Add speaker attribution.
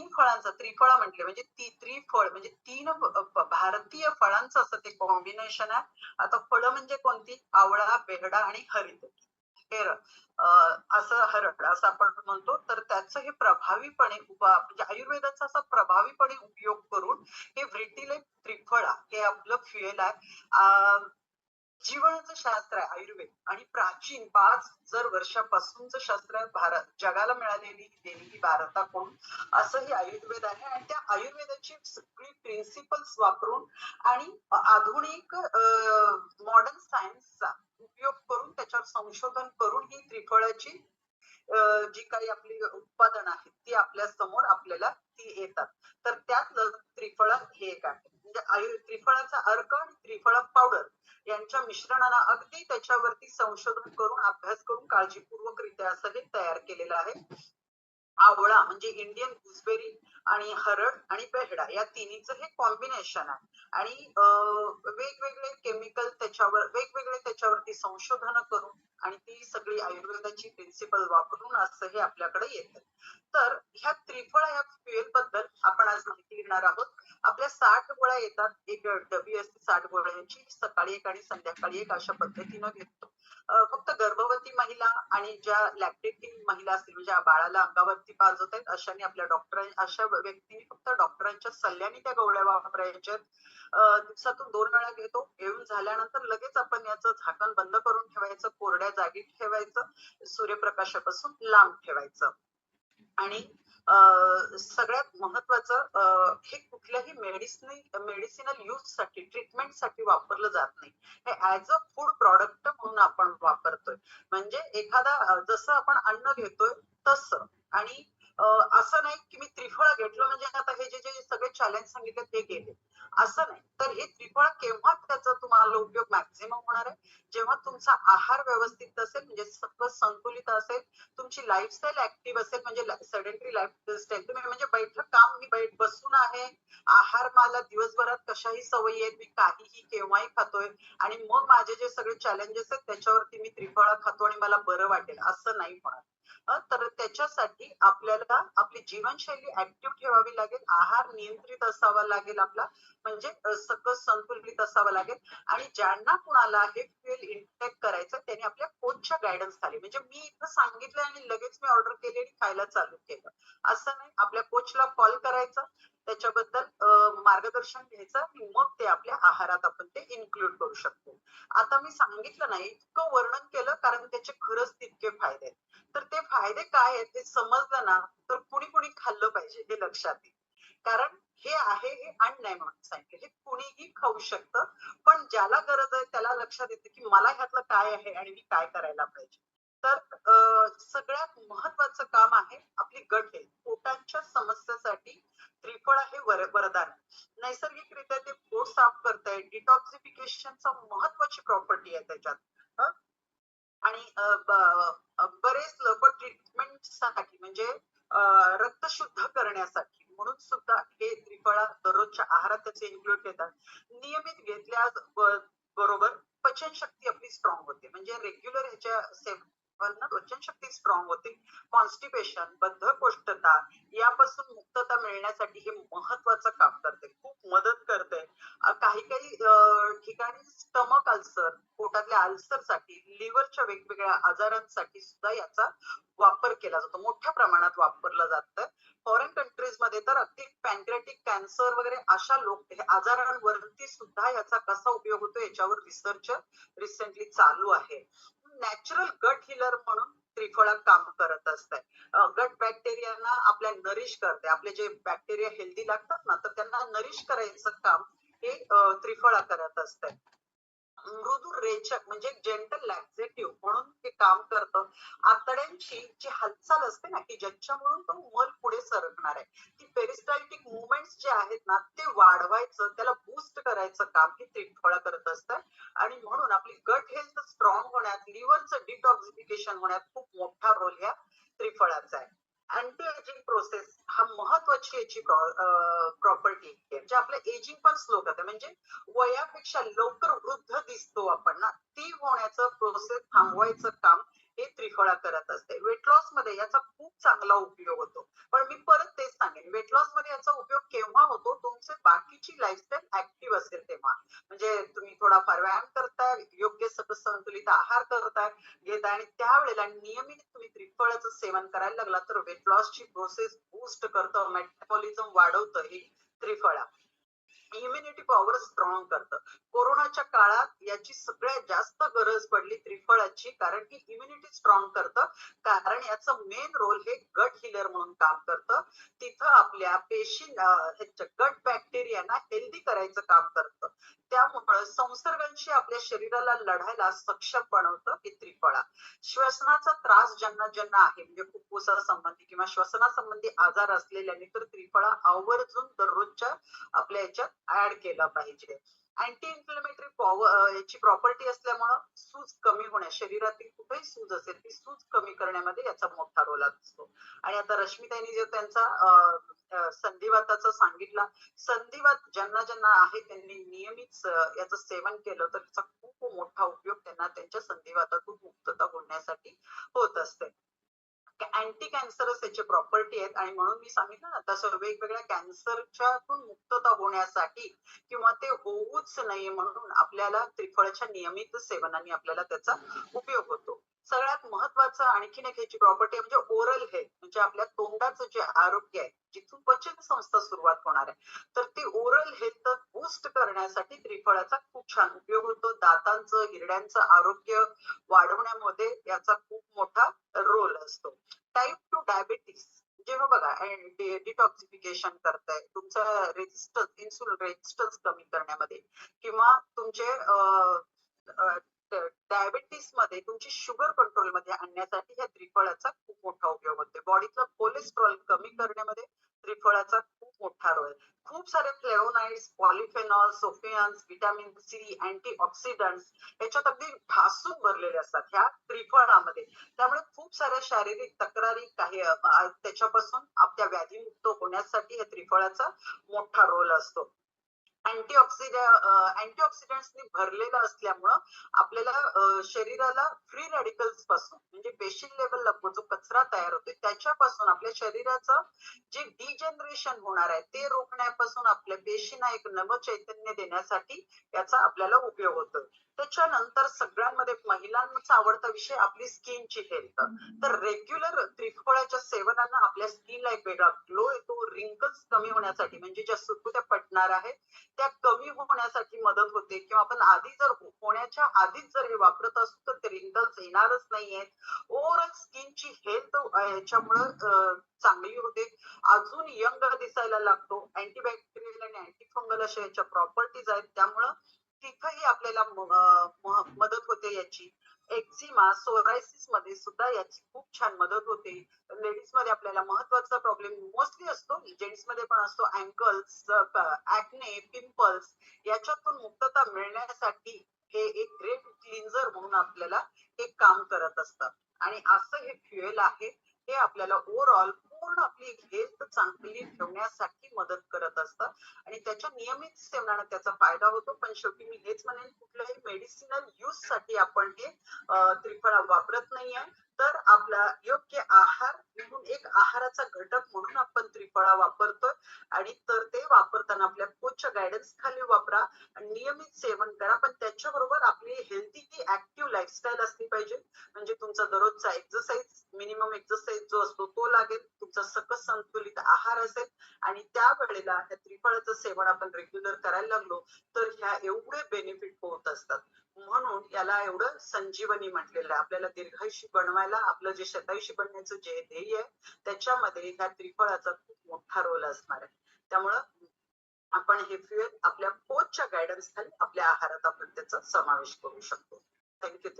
Speaker 1: तीन फळांचं त्रिफळा म्हटले म्हणजे ती त्रिफळ म्हणजे तीन भारतीय फळांचं असं ते कॉम्बिनेशन आहे. आता फळं म्हणजे कोणती? आवळा बेहडा आणि हरित. हेर अं, असं हरड असं आपण म्हणतो तर त्याचं हे प्रभावीपणे म्हणजे आयुर्वेदाचा असा प्रभावीपणे उपयोग करून हे व्रिटिले त्रिफळा हे आपलं फ्युएल आहे. अं, जीवनाचं शास्त्र आहे आयुर्वेद. आणि प्राचीन पाच हजार वर्षापासूनच शास्त्र आहे भारत. जगाला मिळालेली देणगी भारताकडून असं हे आयुर्वेद आहे. आणि त्या आयुर्वेदाची सगळी प्रिन्सिपल्स वापरून आणि आधुनिक मॉडर्न सायन्सचा उपयोग करून त्याच्यावर संशोधन करून ही त्रिफळाची जी काही आपली उत्पादन आहेत ती आपल्यासमोर आपल्याला ती येतात. तर त्यात त्रिफळा हे एक आहे. म्हणजे त्रिफळाचा अर्क आणि त्रिफळा पावडर यांच्या मिश्रणाला अगदी त्याच्यावरती संशोधन करून अभ्यास करून काळजीपूर्वकरित्या असं हे तयार केलेलं आहे. आवळा म्हणजे इंडियन गुजबेरी आणि हरड आणि बेहडा या तिन्हीचं हे कॉम्बिनेशन आहे. आणि वेगवेगळे केमिकल त्याच्यावर वेगवेगळे त्याच्यावरती संशोधन करून आणि ती सगळी आयुर्वेदाची प्रिन्सिपल वापरून असं हे आपल्याकडे येत. तर ह्या त्रिफळा या फ्युएलबद्दल आपण आज माहिती घेणार आहोत. आपल्या साठ गोळ्या येतात. एक डबी असते साठ गोळ्यांची. सकाळी एक आणि संध्याकाळी एक अशा पद्धतीनं घेतो. फक्त गर्भवती महिला आणि ज्या लॅक्टेटिंग महिला असतील म्हणजे बाळाला अंगावरती पाजवत आहेत अशाने आपल्या डॉक्टर अशा व्यक्तीने फक्त डॉक्टरांच्या सल्ल्याने त्या गोळ्या वापरायच्या दिवसातून दोन वेळा घेतो घेऊन झाल्यानंतर लगेच आपण याचं झाकण बंद करून ठेवायचं कोरड्या जागी ठेवायचं सूर्यप्रकाशापासून लांब ठेवायचं. आणि सगळ्यात महत्वाचं अं, हे कुठल्याही मेडिसिन मेडिसिनल यूजसाठी ट्रीटमेंटसाठी वापरलं जात नाही. हे ऍज अ फूड प्रॉडक्ट म्हणून आपण वापरतोय. म्हणजे एखादा जसं आपण अन्न घेतोय तसं. आणि असं नाही की मी त्रिफळ घेतलं म्हणजे आता हे जे जे सगळे चॅलेंज सांगितले ते गेले. असं नाही. तर हे त्रिफळ केव्हा त्याचा तुम्हाला उपयोग मॅक्झिमम होणार आहे? जेव्हा तुमचा आहार व्यवस्थित असेल म्हणजे सगळं संतुलित असेल तुमची लाईफस्टाईल ऍक्टिव्ह असेल म्हणजे सेडेंटरी लाईफस्टाईल तुम्ही म्हणजे बैठक काम मी बैठ बसून आहे. आहार मला दिवसभरात कशाही सवयी आहेत मी काहीही केव्हाही खातोय. आणि मग माझे जे सगळे चॅलेंजेस आहेत त्याच्यावरती मी त्रिफळा खातो आणि मला बरं वाटेल. असं नाही होणार. तर त्याच्यासाठी आपल्याला आपली जीवनशैली ऍक्टिव्ह ठेवावी लागेल आहार नियंत्रित असावा लागेल आपला म्हणजे सकस संतुलित असावा लागेल. आणि ज्यांना कुणाला हे फ्युएल इंटेक करायचं त्यांनी आपल्या कोचच्या गायडन्स खाली. म्हणजे मी इथं सांगितलं आणि लगेच मी ऑर्डर केली आणि खायला चालू केलं. असं नाही आपल्या कोचला कॉल करायचा त्याच्याबद्दल मार्गदर्शन घ्यायचं आणि मग ते आपल्या आहारात आपण ते इन्क्लूड करू शकतो. आता मी सांगितलं नाही इतकं वर्णन केलं कारण त्याचे खरंच तितके फायदे आहेत. तर ते फायदे काय आहेत ते समजलं ना तर कुणी कुणी खाल्लं पाहिजे हे लक्षात येईल. कारण हे आहे हे अन्न म्हणून सांगितलं. हे कुणीही खाऊ शकतं पण ज्याला गरज आहे त्याला लक्षात येते की मला ह्यातलं काय आहे आणि मी काय करायला पाहिजे. तर सगळ्यात महत्वाचं काम आहे आपली गट हेल्थ. पोटांच्या समस्येसाठी त्रिफळ आहे वर वरदान. नैसर्गिकरित्या ते पोट साफ करताय डिटॉक्सिफिकेशनचा महत्वाची प्रॉपर्टी आहे त्याच्यात. आणि बरेच लोक ट्रीटमेंटसाठी म्हणजे रक्त शुद्ध करण्यासाठी म्हणून सुद्धा हे त्रिफळा दररोजच्या आहारात त्याचे इन्क्लूड घेतात. नियमित घेतल्या बरोबर बरोबर पचनशक्ती आपली स्ट्रॉंग होते. म्हणजे रेग्युलर ह्याच्या पचन शक्ती स्ट्रॉंग होते. कॉन्स्टिपेशन बद्धकोष्ठता यापासून मुक्तता मिळण्यासाठी हे महत्वाचं काम करते. खूप मदत करते. काही काही ठिकाणी स्टमक अल्सर पोटातल्या अल्सरसाठी लिव्हरच्या वेगवेगळ्या आजारांसाठी सुद्धा याचा वापर केला जातो. मोठ्या प्रमाणात वापरलं जातं. फॉरेन कंट्रीजमध्ये तर अगदी पॅन्क्रेटिक कॅन्सर वगैरे अशा लोक हे आजारांवरती सुद्धा याचा कसा उपयोग होतो याच्यावर रिसर्च रिसेंटली चालू आहे. नॅचरल गट हिलर म्हणून त्रिफळा काम करत असते गट बॅक्टेरियांना आपल्या नरिश करते. आपले जे बॅक्टेरिया हेल्दी लागतात ना तर त्यांना नरिश करायचं काम हे त्रिफळा करत असते मृदू रेचक म्हणजे जेंटल लॅक्झेटिव्ह म्हणून ते काम करतं. आतड्यांची जी हालचाल असते ना की ज्याच्यामुळून तो मल पुढे सरकणार आहे. ती पेरिस्टाल्टिक मुवमेंट्स जे आहेत ना ते वाढवायचं त्याला बूस्ट करायचं काम हे त्रिफळा करत असतं. आणि म्हणून आपली गट हेल्थ स्ट्रॉंग होण्यात लिव्हरचं डिटॉक्सिफिकेशन होण्यात खूप मोठा रोल ह्या त्रिफळ आहे अँटी एजिंग प्रोसेस हा महत्वाची याची प्रॉपर्टी आहे. म्हणजे आपलं एजिंग पण स्लो करते. म्हणजे वयापेक्षा लवकर वृद्ध दिसतो आपण ना ती होण्याचं प्रोसेस थांबवायचं काम हे त्रिफळा करत असते. वेट लॉसमध्ये याचा खूप चांगला उपयोग होतो. पण मी परत तेच सांगेन. वेट लॉसमध्ये याचा उपयोग केव्हा होतो? तुमचे बाकीची लाईफस्टाईल ऍक्टिव्ह असेल तेव्हा. म्हणजे तुम्ही थोडाफार व्यायाम करताय योग्य सकस संतुलित आहार करताय घेताय आणि त्यावेळेला नियमित तुम्ही सेवन करायला लागला तर वेट लॉसची प्रोसेस बूस्ट करतं मेटाबॉलिझम वाढवतं हे त्रिफळा. इम्युनिटी पॉवर स्ट्रॉंग करतं. कोरोनाच्या काळात याची सगळ्यात जास्त गरज पडली त्रिफळाची कारण की इम्युनिटी स्ट्रॉंग करतं. कारण याचं मेन रोल हे गट हिलर म्हणून काम करतं. तिथं आपल्या पेशी गट बॅक्टेरियाना हेल्दी करायचं काम करतं. त्यामुळं संसर्गांशी आपल्या शरीराला लढायला सक्षम बनवतं हे त्रिफळा. श्वसनाचा त्रास ज्यांना ज्यांना आहे म्हणजे फुफ्फुसा संबंधी किंवा श्वसनासंबंधी आजार असलेल्यांनी तर त्रिफळा आवर्जून दररोजच्या आपल्या याच्यात ऍड केला पाहिजे. अँटी इन्फ्लेमेटरी पॉवर याची प्रॉपर्टी असल्यामुळं सूज शरीरातील कुठेही सूज असेल ती सूज कमी करण्यामध्ये याचा मोठा रोल असतो. आणि आता रश्मिताईंनी जो त्यांचा अं, संधिवाताचा सांगितला संधिवात ज्यांना ज्यांना आहे त्यांनी नियमित याचं सेवन केलं तर त्याचा खूप मोठा उपयोग त्यांना त्यांच्या संधिवातातून मुक्तता होण्यासाठी होत असते. अँटी कॅन्सरस त्याची प्रॉपर्टी आहेत. आणि म्हणून मी सांगितलं ना तसं वेगवेगळ्या कॅन्सरच्यातून मुक्तता होण्यासाठी किंवा ते होऊच नाही म्हणून आपल्याला त्रिफळाच्या नियमित सेवनाने आपल्याला त्याचा उपयोग होतो. सगळ्यात महत्वाचं आणखीन एक ह्याची प्रॉपर्टी म्हणजे ओरल हेल्थ म्हणजे आपल्या तोंडाचं जे आरोग्य आहे जिथून पचन संस्था सुरुवात होणार आहे. तर ते ओरल हेल्थ बूस्ट करण्यासाठी त्रिफळाचा खूप छान उपयोग होतो. दातांचं हिरड्यांचं आरोग्य वाढवण्यामध्ये याचा खूप मोठा रोल असतो. टाईप टू डायबिटीस जेव्हा बघा डिटॉक्सिफिकेशन करताय तुमचा रेजिस्टन्स इन्सुलिन रेजिस्टन्स कमी करण्यामध्ये किंवा तुमचे डायबिटीसमध्ये तुमची शुगर कंट्रोलमध्ये आणण्यासाठी ह्या त्रिफळाचा खूप मोठा उपयोग होतो. बॉडीतलं कोलेस्ट्रॉल कमी करण्यामध्ये त्रिफळाचा खूप मोठा रोल खूप सारे फ्लेवोनाइड्स पॉलिफेनॉल सोफियन्स व्हिटॅमिन सी अँटीऑक्सिडंट्स याच्यात अगदी ठासून भरलेले असतात ह्या त्रिफळामध्ये. त्यामुळे खूप साऱ्या शारीरिक तक्रारी काही त्याच्यापासून आपल्या व्याधीमुक्त होण्यासाठी या त्रिफळाचा मोठा रोल असतो. अँटीऑक्सिडंट अँटीऑक्सिडंट्सनी भरलेलं असल्यामुळं आपल्याला शरीराला फ्री रॅडिकल्सपासून म्हणजे पेशी लेवलला जो कचरा तयार होतोय त्याच्यापासून आपल्या शरीराचं जे डिजनरेशन होणार आहे ते रोखण्यापासून आपल्या पेशींना एक नवचैतन्य देण्यासाठी याचा आपल्याला उपयोग होतो त्याच्यानंतर सगळ्यांमध्ये महिलांचा आवडता विषय आपली स्किनची हेल्थ तर रेग्युलर त्रिफळाच्या सेवनानं आपल्या स्किनला एक वेगळा ग्लो येतो. रिंकल्स कमी होण्यासाठी म्हणजे ज्या सुरकुत्या पटणार आहेत त्या कमी होण्यासाठी मदत होते. किंवा आपण आधी जर होण्याच्या आधीच जर हे वापरत असू तर ते रिंकल्स येणारच नाहीयेत. ओव्हरऑल स्किनची हेल्थ याच्यामुळं चांगली होते. अजून यंग दिसायला लागतो. अँटीबॅक्टेरियल आणि अँटीफंगल अशा याच्या प्रॉपर्टीज आहेत. त्यामुळं तिथंही आपल्याला मदत होते याची. एक्झिमा सोरायसिसमध्ये सुद्धा याची खूप छान मदत होते. लेडीजमध्ये आपल्याला महत्त्वाचा प्रॉब्लेम मोस्टली असतो. जेंट्समध्ये पण असतो. अँकल्स ऍक्ने पिंपल्स याच्यातून मुक्तता मिळण्यासाठी हे एक ग्रेट क्लिन्झर म्हणून आपल्याला हे काम करत असतं आणि असं हे फ्युएल आहे हे आपल्याला ओव्हरऑल पूर्ण आपली हेल्थ चांगली ठेवण्यासाठी मदत करत असतं आणि त्याच्या नियमित सेवनानं त्याचा फायदा होतो. पण शेवटी मी हेच म्हणेन कुठल्याही मेडिसिनल यूजसाठी आपण हे त्रिफळा वापरत नाहीये. तर आपला योग्य आहार म्हणून एक आहाराचा घटक म्हणून आपण त्रिफळा वापरतोय. आणि तर ते वापरताना आपल्या कोचच्या गायडन्स खाली वापरा. आणि नियमित सेवन करा. पण त्याच्याबरोबर आपली हेल्दी ऍक्टिव्ह लाईफस्टाईल असली पाहिजे. म्हणजे तुमचा दररोजचा एक्सरसाइज मिनिमम एक्सरसाइज जो असतो तो लागेल. तुमचा सकस संतुलित आहार असेल. आणि त्या वेळेला ह्या त्रिफळाचं सेवन आपण रेग्युलर करायला लागलो तर ह्या एवढे बेनिफिट होत असतात. म्हणून याला एवढं संजीवनी म्हटलेलं आहे. आपल्याला दीर्घायुषी बनवायला आपलं जे शतायुषी बनण्याचं जे ध्येय आहे त्याच्यामध्ये ह्या त्रिफळाचा खूप मोठा रोल असणार आहे. त्यामुळं आपण हे फ्युएल आपल्या कोचच्या गायडन्स खाली आपल्या आहारात आपण त्याचा समावेश करू शकतो. थँक्यू